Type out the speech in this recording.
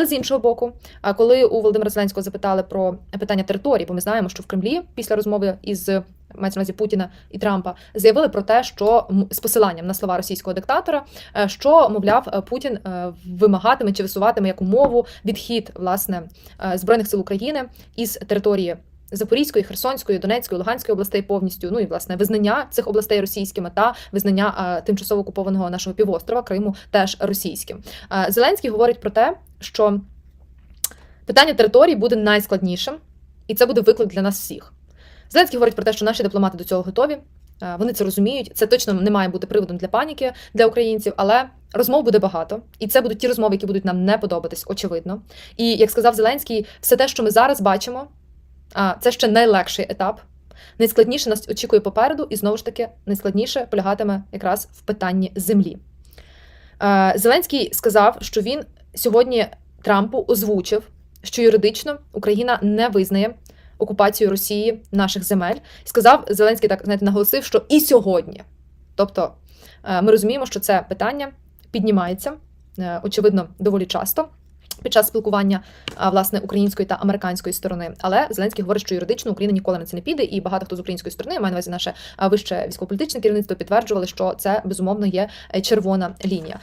Але з іншого боку, а коли у Володимира Зеленського запитали про питання території, бо ми знаємо, що в Кремлі після розмови із мається на увазі Путіна і Трампа заявили про те, що з посиланням на слова російського диктатора, е, що мовляв е, Путін е, вимагатиме чи висуватиме як умову відхід власне збройних сил України із території. Запорізької, Херсонської, Донецької, Луганської областей повністю, ну і власне визнання цих областей російськими та визнання е, тимчасово окупованого нашого півострова Криму теж російським. Е, Зеленський говорить про те, що питання території буде найскладнішим, і це буде виклик для нас всіх. Зеленський говорить про те, що наші дипломати до цього готові. е, Вони це розуміють. Це точно не має бути приводом для паніки для українців, але розмов буде багато, і це будуть ті розмови, які будуть нам не подобатись, очевидно. І як сказав Зеленський, все те, що ми зараз бачимо, це ще найлегший етап. Найскладніше нас очікує попереду, і знову ж таки найскладніше полягатиме якраз в питанні землі. Е, Зеленський сказав, що він сьогодні Трампу озвучив, що юридично Україна не визнає окупацію Росії наших земель. Сказав Зеленський так знаєте, наголосив, що і сьогодні. Тобто е, ми розуміємо, що це питання піднімається, е, очевидно, доволі часто. Під час спілкування власне української та американської сторони, але Зеленський говорить, що юридично Україна ніколи на це не піде, і багато хто з української сторони має на увазі наше вище військово-політичне керівництво підтверджували, що це безумовно є е, червона лінія.